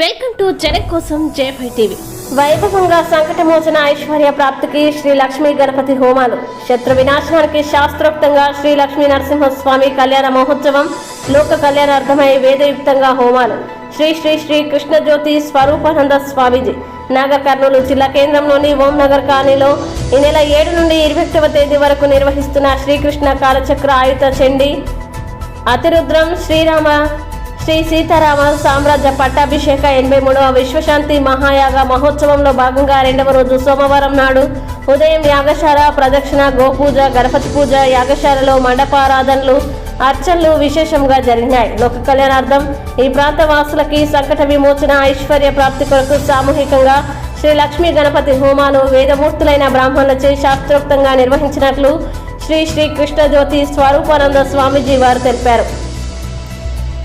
Welcome to Janak కోసం జయభై TV. వైభవంగా సంకటమోచన ఐశ్వర్య ప్రాప్తికి శ్రీ లక్ష్మీ గణపతి హోమాలు. శత్రు వినాశనానికి శాస్త్రోక్తంగా శ్రీ లక్ష్మీ నరసింహస్వామి కళ్యాణ మహోత్సవం లోక కళ్యాణార్థమై వేదయుక్తంగా హోమాలు. శ్రీ శ్రీ శ్రీ కృష్ణజ్యోతి స్వరూపానంద స్వామీజీ నాగర్ కర్నూలు జిల్లా కేంద్రంలోని ఓం నగర్ కాలనీలో ఈ నెల ఏడు నుండి ఇరవై ఒకటవ తేదీ వరకు నిర్వహిస్తున్న శ్రీకృష్ణ కాలచక్ర ఆయుధ చండీ అతిరుద్రం శ్రీరామ శ్రీ సీతారామ సామ్రాజ్య పట్టాభిషేక ఎనభై మూడవ విశ్వశాంతి మహాయాగ మహోత్సవంలో భాగంగా రెండవ రోజు సోమవారం నాడు ఉదయం యాగశాల ప్రదక్షిణ గోపూజ గణపతి పూజ యాగశాలలో మండపారాధనలు అర్చనలు విశేషంగా జరిగినాయి. లోక కళ్యాణార్థం ఈ ప్రాంత వాసులకి సంకట విమోచన ఐశ్వర్య ప్రాప్తి కొరకు సామూహికంగా శ్రీ లక్ష్మీ గణపతి హోమాలు వేదమూర్తులైన బ్రాహ్మణులచే శాస్త్రోక్తంగా నిర్వహించినట్లు శ్రీ శ్రీ కృష్ణ జ్యోతి స్వరూపానంద స్వామీజీ వారు తెలిపారు.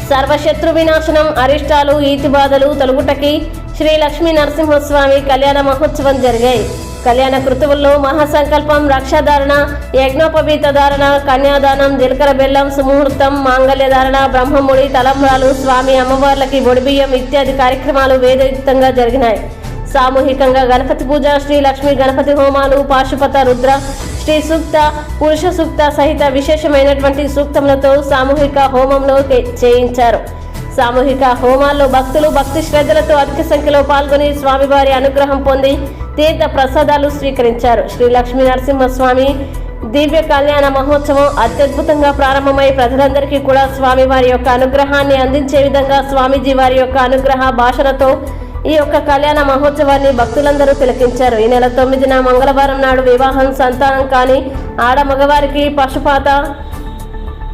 సర్వశత్రు వినాశనం అరిష్టాలు ఈతి బాధలు శ్రీ లక్ష్మీ నరసింహస్వామి కళ్యాణ మహోత్సవం జరిగాయి. కళ్యాణ కృతువుల్లో మహాసంకల్పం రక్షాధారణ యజ్ఞోపవీత ధారణ కన్యాదానం జీలకర బెల్లం సుముహూర్తం మాంగళ్య ధారణ బ్రహ్మముడి తలంబ్రాలు స్వామి అమ్మవార్లకి ఒడిబియ్యం ఇత్యాది కార్యక్రమాలు వేదయుక్తంగా జరిగినాయి. సామూహికంగా గణపతి పూజ శ్రీ లక్ష్మి గణపతి హోమాలు పాశుపత రుద్ర శ్రీ సూక్త పురుష సూక్త సహిత విశేషమైనటువంటి సూక్తములతో సామూహిక హోమంలో చేయించారు. సామూహిక హోమాల్లో భక్తులు భక్తి శ్రద్ధలతో అధిక సంఖ్యలో పాల్గొని స్వామివారి అనుగ్రహం పొంది తీర్థ ప్రసాదాలు స్వీకరించారు. శ్రీ లక్ష్మీ నరసింహస్వామి దివ్య కళ్యాణ మహోత్సవం అత్యద్భుతంగా ప్రారంభమై ప్రజలందరికీ కూడా స్వామివారి యొక్క అనుగ్రహాన్ని అందించే విధంగా స్వామీజీ వారి యొక్క అనుగ్రహ భాషలతో ఈ యొక్క కళ్యాణ మహోత్సవాన్ని భక్తులందరూ తిలకించారు. ఈ నెల తొమ్మిదిన మంగళవారం నాడు వివాహం సంతానం కానీ ఆడ మగవారికి పశుపాత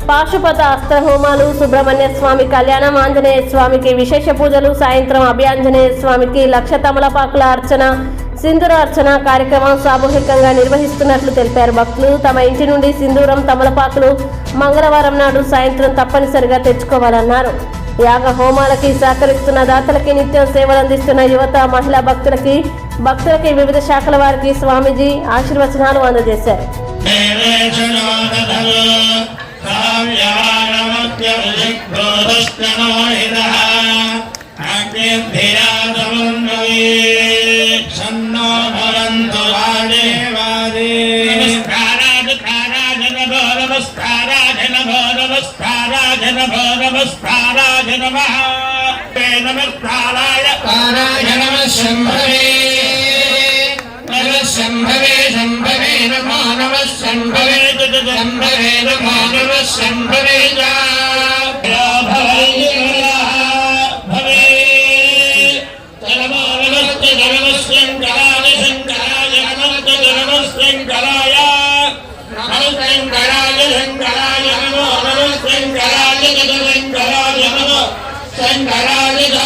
పాశుపత అస్త్ర హోమాలు సుబ్రహ్మణ్య స్వామి కళ్యాణం ఆంజనేయ స్వామికి విశేష పూజలు సాయంత్రం అభయాంజనేయ స్వామికి లక్ష తమలపాకుల అర్చన సింధూర అర్చన కార్యక్రమం సామూహికంగా నిర్వహిస్తున్నట్లు తెలిపారు. భక్తులు తమ ఇంటి నుండి సింధూరం తమలపాకులు మంగళవారం నాడు సాయంత్రం తప్పనిసరిగా తెచ్చుకోవాలన్నారు. యాగ హోమాలకి సహకరిస్తున్న దాతలకి నిత్యం సేవలు అందిస్తున్న యువత మహిళా భక్తులకి భక్తులకి వివిధ శాఖల వారికి స్వామీజీ ఆశీర్వచనాలు అందజేశారు. సన్నో நமஸ்தாராய நம நமஸ்தாராய தாராய நம சம்பவே நம சம்பவே சம்பவே நமோ நம சம்பவே சம்பவே நமோ நம சம்பவே Thank you. சங்கராதிதா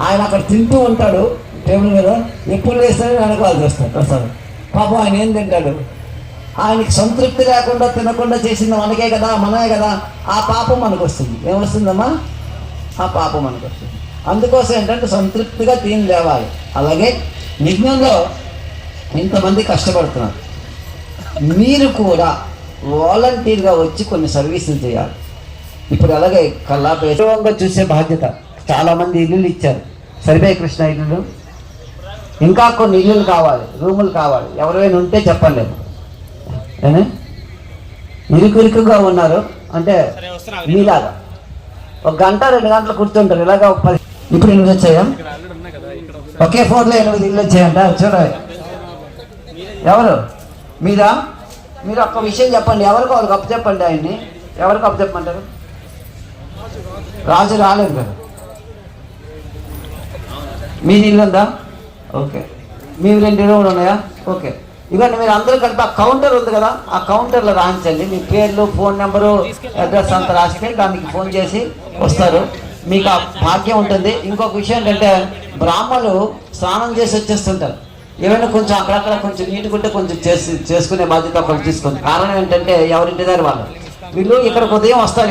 ఆయన అక్కడ తింటూ ఉంటాడు టేబుల్ మీద. ఎప్పుడు వేస్తాడో వెనకాల చేస్తాడు వస్తాడు పాపం ఆయన ఏం తింటాడు? ఆయనకి సంతృప్తి లేకుండా తినకుండా చేసింది మనకే కదా మనమే కదా. ఆ పాపం మనకు వస్తుంది ఏమొస్తుందమ్మా? ఆ పాపం మనకు వస్తుంది అందుకోసం ఏంటంటే సంతృప్తిగా తిని లేవాలి. అలాగే యజ్ఞంలో ఇంతమంది కష్టపడుతున్నారు. మీరు కూడా వాలంటీర్గా వచ్చి కొన్ని సర్వీసులు చేయాలి. ఇప్పుడు అలాగే కల్లాపేటంగా చూసే బాధ్యత. చాలామంది ఇల్లులు ఇచ్చారు. సరిపోయే కృష్ణ ఇల్లులు. ఇంకా కొన్ని ఇల్లులు కావాలి రూములు కావాలి. ఎవరైనా ఉంటే చెప్పండి. ఏనే? ఇరుకురుకుగా ఉన్నారు. అంటే మీలాగా. ఒక గంట రెండు గంటలు కూర్చుంటారు. ఇలాగా ఒక పది ఇప్పుడు ఎనిమిది వచ్చాయా? ఒకే ఫోన్లో ఎనిమిది ఇల్లు వచ్చాయంట. చూడండి ఎవరు? మీరా మీరు ఒక్క విషయం చెప్పండి. ఎవరికి వాళ్ళకి అప్పు చెప్పండి ఆయన్ని? ఎవరికి అప్పు చెప్పమంటారు? రాజు రాలేదు కదా. మీ ఇల్లు ఉందా? ఓకే. మీ రెండు ఇళ్ళు కూడా ఉన్నాయా? ఓకే. ఇవన్నీ మీరు అందరూ కలిపి ఆ కౌంటర్ ఉంది కదా ఆ కౌంటర్లో రాయించండి. మీ పేర్లు ఫోన్ నెంబరు అడ్రస్ అంతా రాస్తే దానికి ఫోన్ చేసి వస్తారు. మీకు ఆ భాగ్యం ఉంటుంది. ఇంకొక విషయం ఏంటంటే బ్రాహ్మలు స్నానం చేసి వచ్చేస్తుంటారు. ఏమైనా కొంచెం అక్కడక్కడ కొంచెం నీటుకుంటే కొంచెం చేసి చేసుకునే బాధ్యత ఒకటి తీసుకుంది కారణం ఏంటంటే ఎవరింటిదారు వాళ్ళు. వీళ్ళు ఇక్కడ ఉదయం వస్తారు